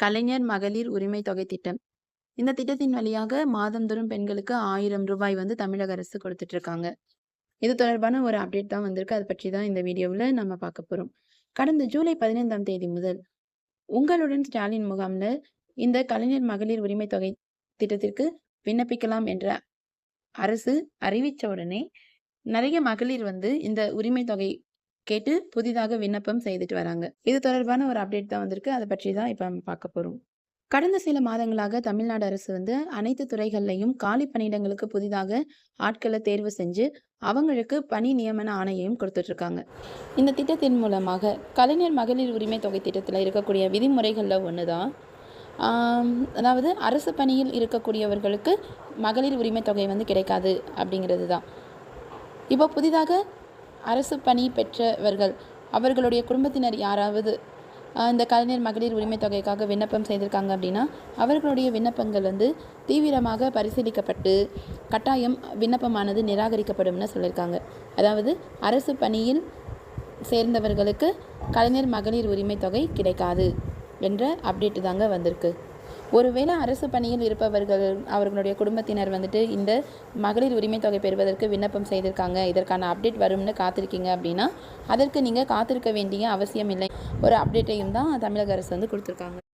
கலைஞர் மகளிர் உரிமை தொகை திட்டம். இந்த திட்டத்தின் வழியாக மாதந்தோறும் பெண்களுக்கு ஆயிரம் ரூபாய் வந்து தமிழக அரசு கொடுத்துட்டு இருக்காங்க. இது தொடர்பான ஒரு அப்டேட் தான் வந்திருக்கு. அதை பற்றி தான் இந்த வீடியோவில் நம்ம பார்க்க போறோம். கடந்த ஜூலை 15ஆம் தேதி முதல் உங்களுடன் ஸ்டாலின் முகாம்ல இந்த கலைஞர் மகளிர் உரிமை தொகை திட்டத்திற்கு விண்ணப்பிக்கலாம் என்ற அரசு அறிவித்த உடனே நிறைய மகளிர் வந்து இந்த உரிமை தொகை கேட்டு புதிதாக விண்ணப்பம் செய்துட்டு வராங்க. இது தொடர்பான ஒரு அப்டேட் தான் வந்திருக்கு. அதை பற்றி தான் இப்போ நம்ம பார்க்க போகிறோம் கடந்த சில மாதங்களாக தமிழ்நாடு அரசு வந்து அனைத்து துறைகள்லையும் காலி பணியிடங்களுக்கு புதிதாக ஆட்களை தேர்வு செஞ்சு, அவங்களுக்கு பணி நியமன ஆணையையும் கொடுத்துட்ருக்காங்க இந்த திட்டத்தின் மூலமாக கலைஞர் மகளிர் உரிமை தொகை திட்டத்தில் இருக்கக்கூடிய விதிமுறைகளில் ஒன்று தான். அதாவது அரசு பணியில் இருக்கக்கூடியவர்களுக்கு மகளிர் உரிமை தொகை வந்து கிடைக்காது அப்படிங்கிறது தான். இப்போ புதிதாக அரசு பணி பெற்றவர்கள், அவர்களுடைய குடும்பத்தினர் யாராவது இந்த கலைஞர் மகளிர் உரிமை தொகைக்காக விண்ணப்பம் செய்திருக்காங்க அப்படின்னா, அவர்களுடைய விண்ணப்பங்கள் வந்து தீவிரமாக பரிசீலிக்கப்பட்டு, கட்டாயம் விண்ணப்பமானது நிராகரிக்கப்படும்னு சொல்லியிருக்காங்க. அதாவது அரசு பணியில் சேர்ந்தவர்களுக்கு கலைஞர் மகளிர் உரிமை தொகை கிடைக்காது என்ற அப்டேட்டு தாங்க வந்திருக்கு. ஒருவேளை அரசு பணியில் இருப்பவர்கள், அவர்களுடைய குடும்பத்தினர் வந்துட்டு இந்த மகளிர் உரிமை தொகை பெறுவதற்கு விண்ணப்பம் செய்திருக்காங்க. இதற்கான அப்டேட் வரும்னு காத்திருக்கீங்க அப்படின்னா, அதற்கு நீங்கள் காத்திருக்க வேண்டிய அவசியம் இல்லை. ஒரு அப்டேட்டையும் தான் தமிழக அரசு வந்து கொடுத்துருக்காங்க